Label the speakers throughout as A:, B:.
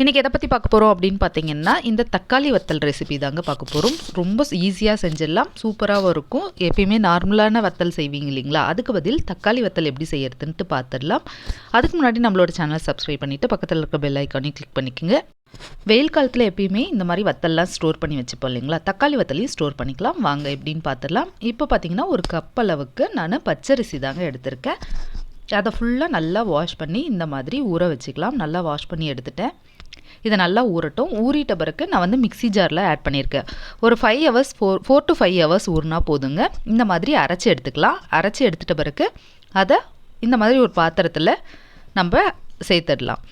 A: இன்றைக்கி எதை பற்றி பார்க்க போகிறோம் அப்படின்னு பார்த்தீங்கன்னா இந்த தக்காளி வத்தல் ரெசிபி தாங்க பார்க்க போகிறோம் ரொம்ப ஈஸியாக செஞ்சிடலாம். சூப்பராகவும் இருக்கும். எப்பயுமே நார்மலான வத்தல் செய்வீங்க இல்லைங்களா? அதுக்கு பதில் தக்காளி வத்தல் எப்படி செய்யறதுன்ட்டு பார்த்துடலாம் அதுக்கு முன்னாடி நம்மளோட சேனல் சப்ஸ்கிரைப் பண்ணிவிட்டு பக்கத்தில் இருக்க பெல் ஐக்கானையும் கிளிக் பண்ணிக்கோங்க. வெயில் காலத்தில் எப்பயுமே இந்த மாதிரி வத்தல்லாம் ஸ்டோர் பண்ணி வச்சுப்போம் இல்லைங்களா? தக்காளி வத்தலையும் ஸ்டோர் பண்ணிக்கலாம். வாங்க எப்படின்னு பார்த்துடலாம் இப்போ பார்த்தீங்கன்னா ஒரு கப் அளவுக்கு நான் பச்சரிசி தாங்க எடுத்திருக்கேன். அதை ஃபுல்லாக நல்லா வாஷ் பண்ணி இந்த மாதிரி ஊற வச்சுக்கலாம். நல்லா வாஷ் பண்ணி எடுத்துட்டேன். இதை நல்லா ஊறட்டும். ஊறிட்ட பிறகு நான் வந்து மிக்ஸி ஜாரில் ஆட் பண்ணியிருக்கேன். ஒரு five hours four four to five hours ஊறினா போதுங்க. இந்த மாதிரி அரைச்சி எடுத்துக்கலாம். அரைச்சி எடுத்துட்ட பிறகு அதை இந்த மாதிரி ஒரு பாத்திரத்தில் நம்ம சேர்த்துடலாம்.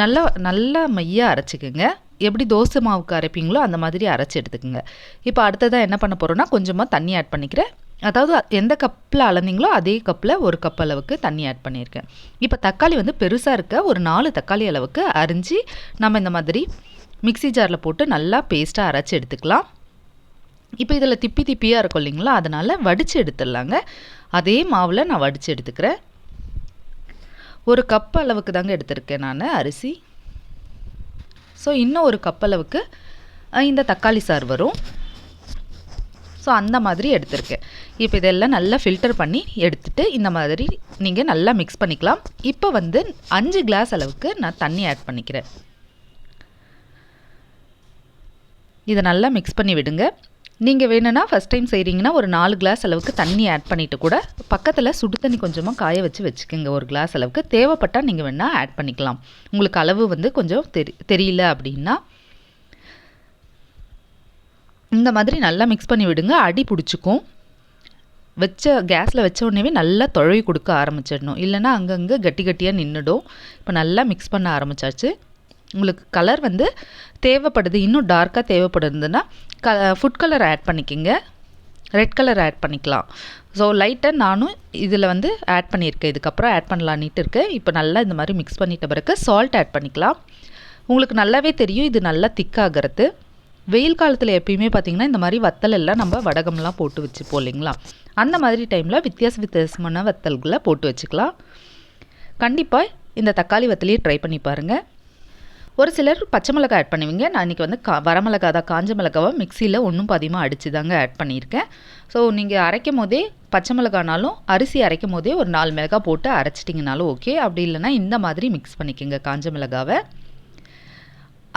A: நல்லா நல்லா மையாக அரைச்சிக்கோங்க. எப்படி தோசை மாவுக்கு அரைப்பீங்களோ அந்த மாதிரி அரைச்சி எடுத்துக்கோங்க. இப்போ அடுத்ததாக என்ன பண்ண போகிறோன்னா கொஞ்சமாக தண்ணி ஆட் பண்ணிக்கிறேன். அதாவது எந்த கப்பில் அளந்தீங்களோ அதே கப்பில் ஒரு கப் அளவுக்கு தண்ணி ஆட் பண்ணியிருக்கேன். இப்போ தக்காளி வந்து பெருசாக இருக்க ஒரு நாலு தக்காளி அளவுக்கு அரிஞ்சு நம்ம இந்த மாதிரி மிக்ஸி ஜாரில் போட்டு நல்லா பேஸ்ட்டாக அரைச்சி எடுத்துக்கலாம். இப்போ இதில் திப்பி திப்பியாக இருக்கும் இல்லைங்களா? அதனால் வடித்து எடுத்துடலாங்க. அதே மாவில் நான் வடித்து எடுத்துக்கிறேன். ஒரு கப் அளவுக்கு தாங்க எடுத்திருக்கேன் நான் அரிசி. ஸோ இன்னும் ஒரு கப் அளவுக்கு இந்த தக்காளி சாறு வரும். ஸோ அந்த மாதிரி எடுத்திருக்கேன் இப்போ இதெல்லாம் நல்லா ஃபில்டர் பண்ணி எடுத்துகிட்டு இந்த மாதிரி நீங்கள் நல்லா மிக்ஸ் பண்ணிக்கலாம். இப்போ வந்து அஞ்சு கிளாஸ் அளவுக்கு நான் தண்ணி ஆட் பண்ணிக்கிறேன். இதை நல்லா மிக்ஸ் பண்ணி விடுங்க. நீங்கள் வேணும்னா ஃபஸ்ட் டைம் செய்கிறீங்கன்னா ஒரு நாலு கிளாஸ் அளவுக்கு தண்ணி ஆட் பண்ணிவிட்டு கூட பக்கத்தில் சுடு தண்ணி கொஞ்சமாக காய வச்சு வச்சுக்கோங்க. ஒரு கிளாஸ் அளவுக்கு. தேவைப்பட்டால் நீங்கள் வேணால் ஆட் பண்ணிக்கலாம். உங்களுக்கு அளவு வந்து கொஞ்சம் தெரி தெரியல அப்படின்னா இந்த மாதிரி நல்லா மிக்ஸ் பண்ணி விடுங்க. அடி பிடிச்சிக்கும். வச்ச கேஸில் வச்ச உடனே நல்லா தொழவி கொடுக்க ஆரம்பிச்சிடணும். இல்லைன்னா அங்கங்கே கட்டி கட்டியாக நின்றுடும் இப்போ நல்லா மிக்ஸ் பண்ண ஆரம்பிச்சாச்சு. உங்களுக்கு கலர் வந்து தேவைப்படுது இன்னும் டார்க்காக தேவைப்படுதுன்னா க ஃபுட் கலர் ஆட் பண்ணிக்கோங்க. ரெட் கலர் ஆட் பண்ணிக்கலாம். ஸோ லைட்டாக நானும் இதில் வந்து ஆட் பண்ணியிருக்கேன். இதுக்கப்புறம் ஆட் பண்ணலான்ட்டு இருக்கேன். இப்போ நல்லா இந்த மாதிரி மிக்ஸ் பண்ணிட்ட பிறகு சால்ட் ஆட் பண்ணிக்கலாம். உங்களுக்கு நல்லாவே தெரியும் இது நல்லா திக்காகிறது வெயில் காலத்தில் எப்பயுமே பார்த்திங்கன்னா இந்த மாதிரி வத்தல் எல்லாம் நம்ம வடகம்லாம் போட்டு வச்சுப்போம் இல்லைங்களா? அந்த மாதிரி டைமில் வித்தியாச வித்தியாசமான வத்தல்களை போட்டு வச்சுக்கலாம். கண்டிப்பாக இந்த தக்காளி வத்தலையே ட்ரை பண்ணி பாருங்கள் ஒரு சிலர் பச்சை மிளகாய் ஆட் பண்ணுவீங்க. நான் இன்றைக்கி வந்து கா வரமிளகா தான் காஞ்ச மிளகாவை மிக்சியில் ஒன்றும் பாதியமாக அடித்து தாங்க ஆட் பண்ணியிருக்கேன். ஸோ நீங்கள் அரைக்கும் போதே பச்சை மிளகானாலும் அரிசி அரைக்கும் போதே ஒரு நாலு மிளகாய் போட்டு அரைச்சிட்டிங்கனாலும் ஓகே அப்படி இல்லைன்னா இந்த மாதிரி மிக்ஸ் பண்ணிக்கோங்க காஞ்ச மிளகாவை.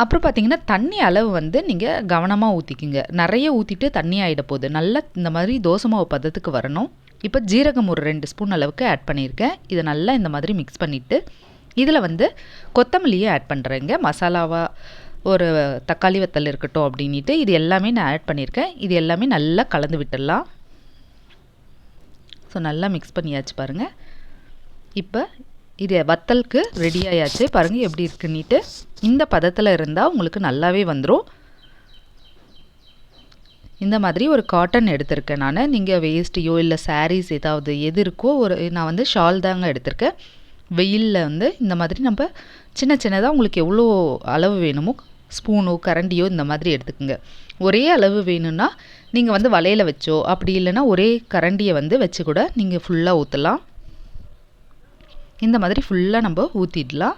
A: அப்புறம் பார்த்தீங்கன்னா தண்ணி அளவு வந்து நீங்கள் கவனமாக ஊற்றிக்கிங்க நிறைய ஊற்றிட்டு தண்ணி ஆகிட போகுது. நல்லா இந்த மாதிரி தோசை மாவு பதத்துக்கு வரணும். இப்போ ஜீரகம் ஒரு ரெண்டு ஸ்பூன் அளவுக்கு ஆட் பண்ணியிருக்கேன். இதை நல்லா இந்த மாதிரி மிக்ஸ் பண்ணிவிட்டு இதில் வந்து கொத்தமல்லியை ஆட் பண்ணுறேங்க மசாலாவாக ஒரு தக்காளி வத்தல் இருக்கட்டும் அப்படின்ட்டு இது எல்லாமே நான் ஆட் பண்ணியிருக்கேன். இது எல்லாமே நல்லா கலந்து விட்டுடலாம். ஸோ நல்லா மிக்ஸ் பண்ணியாச்சு பாருங்கள் இப்போ இது வத்தலுக்கு ரெடி ஆயாச்சு. பாருங்கள் எப்படி இருக்குன்னிட்டு. இந்த பதத்தில் இருந்தால் உங்களுக்கு நல்லாவே வந்துடும் இந்த மாதிரி ஒரு காட்டன் எடுத்திருக்கேன் நான். நீங்கள் வேஸ்ட்டையோ இல்லை சாரீஸ் ஏதாவது எது இருக்கோ ஒரு நான் வந்து ஷால் தாங்க எடுத்திருக்கேன். வெயிலில் வந்து இந்த மாதிரி நம்ம சின்ன சின்னதாக உங்களுக்கு எவ்வளோ அளவு வேணுமோ ஸ்பூனோ கரண்டியோ இந்த மாதிரி எடுத்துக்கோங்க. ஒரே அளவு வேணும்னா நீங்கள் வந்து வலையில் வச்சோ அப்படி இல்லைன்னா ஒரே கரண்டியை வந்து வச்சு கூட நீங்கள் ஃபுல்லாக ஊற்றலாம் இந்த மாதிரி ஃபுல்லாக நம்ம ஊற்றிடலாம்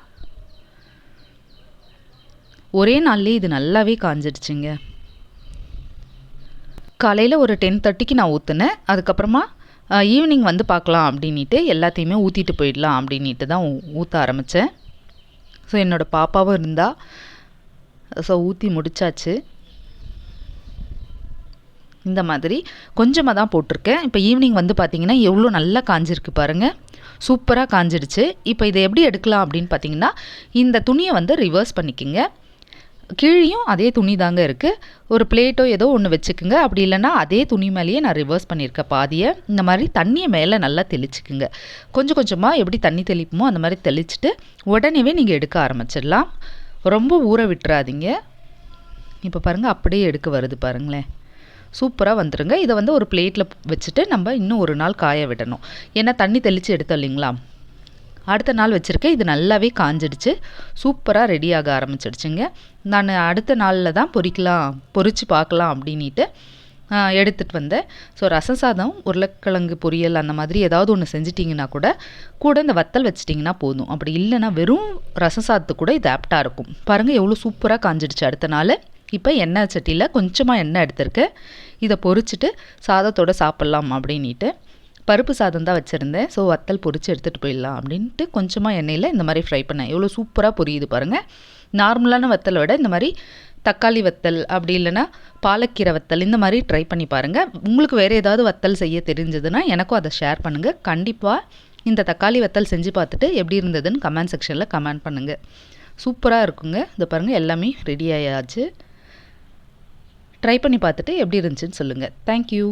A: ஒரே நாள்லேயே இது நல்லாவே காஞ்சிடுச்சுங்க. காலையில் ஒரு டென் தேர்ட்டிக்கு நான் ஊற்றுனேன் அதுக்கப்புறமா ஈவினிங் வந்து பார்க்கலாம் அப்படின்ட்டு எல்லாத்தையுமே ஊற்றிட்டு போயிடலாம் அப்படின்ட்டு தான் ஊற்ற ஆரம்பித்தேன் ஸோ என்னோடய பாப்பாவும் இருந்தால் ஸோ ஊற்றி முடிச்சாச்சு. இந்த மாதிரி கொஞ்சமாக தான் போட்டிருக்கேன். இப்போ ஈவினிங் வந்து பார்த்தீங்கன்னா எவ்வளோ நல்லா காஞ்சிருக்கு பாருங்கள் சூப்பராக காஞ்சிடுச்சு இப்போ இதை எப்படி எடுக்கலாம் அப்படின்னு பார்த்தீங்கன்னா இந்த துணியை வந்து ரிவர்ஸ் பண்ணிக்கோங்க. கீழேயும் அதே துணி தாங்க இருக்குது ஒரு பிளேட்டோ ஏதோ ஒன்று வச்சுக்குங்க. அப்படி இல்லைன்னா அதே துணி மேலேயே நான் ரிவர்ஸ் பண்ணியிருக்கேன் பாதியை. இந்த மாதிரி தண்ணியை மேலே நல்லா தெளிச்சுக்குங்க. கொஞ்சம் கொஞ்சமாக எப்படி தண்ணி தெளிப்போமோ அந்த மாதிரி தெளிச்சுட்டு உடனேவே நீங்கள் எடுக்க ஆரம்பிச்சிடலாம். ரொம்ப ஊற விட்டுறாதீங்க. இப்போ பாருங்கள் அப்படியே எடுக்க வருது பாருங்களேன். சூப்பராக வந்துடுங்க இதை வந்து ஒரு பிளேட்டில் வச்சுட்டு நம்ம இன்னும் ஒரு நாள் காய விடணும். ஏன்னா தண்ணி தெளித்து எடுத்தோம் இல்லைங்களா? அடுத்த நாள் வச்சுருக்கேன். இது நல்லாவே காஞ்சிடுச்சு. சூப்பராக ரெடியாக ஆரம்பிச்சிடுச்சுங்க. நான் அடுத்த நாளில் தான் பொறிக்கலாம் பொரித்து பார்க்கலாம் அப்படின்ட்டு எடுத்துகிட்டு வந்தேன். ஸோ ரசம் சாதம் உருளைக்கிழங்கு பொரியல் அந்த மாதிரி ஏதாவது ஒன்று செஞ்சிட்டிங்கன்னா கூட கூட இந்த வத்தல் வச்சிட்டிங்கன்னா போதும். அப்படி இல்லைன்னா வெறும் ரசம் சாதத்துக்கு கூட இது ஆப்டாக இருக்கும். பாருங்கள் எவ்வளோ சூப்பராக காஞ்சிடுச்சு அடுத்த நாள். இப்போ எண்ணெய் சட்டியில் கொஞ்சமாக எண்ணெய் எடுத்திருக்கேன் இதை பொறிச்சிட்டு சாதத்தோடு சாப்பிட்லாம் அப்படின்ட்டு பருப்பு சாதம் தான் வச்சுருந்தேன். ஸோ வத்தல் பொறிச்சு எடுத்துகிட்டு போயிடலாம் அப்படின்ட்டு கொஞ்சமாக எண்ணெயில் இந்த மாதிரி ஃப்ரை பண்ணேன். எவ்வளோ சூப்பராக பொரியுது பாருங்கள் நார்மலான வத்தலை விட இந்த மாதிரி தக்காளி வத்தல் அப்படி இல்லைன்னா பாலக்கீரை வத்தல் இந்த மாதிரி ட்ரை பண்ணி பாருங்கள் உங்களுக்கு வேறு ஏதாவது வத்தல் செய்ய தெரிஞ்சதுன்னா எனக்கும் அதை ஷேர் பண்ணுங்கள் கண்டிப்பாக இந்த தக்காளி வத்தல் செஞ்சு பார்த்துட்டு எப்படி இருந்ததுன்னு கமெண்ட் செக்ஷனில் கமெண்ட் பண்ணுங்கள் சூப்பராக இருக்குங்க. இதை பாருங்கள் எல்லாமே ரெடி ஆயாச்சு. ட்ரை பண்ணி பார்த்துட்டு எப்படி இருந்துச்சுன்னு சொல்லுங்கள் தேங்க்யூ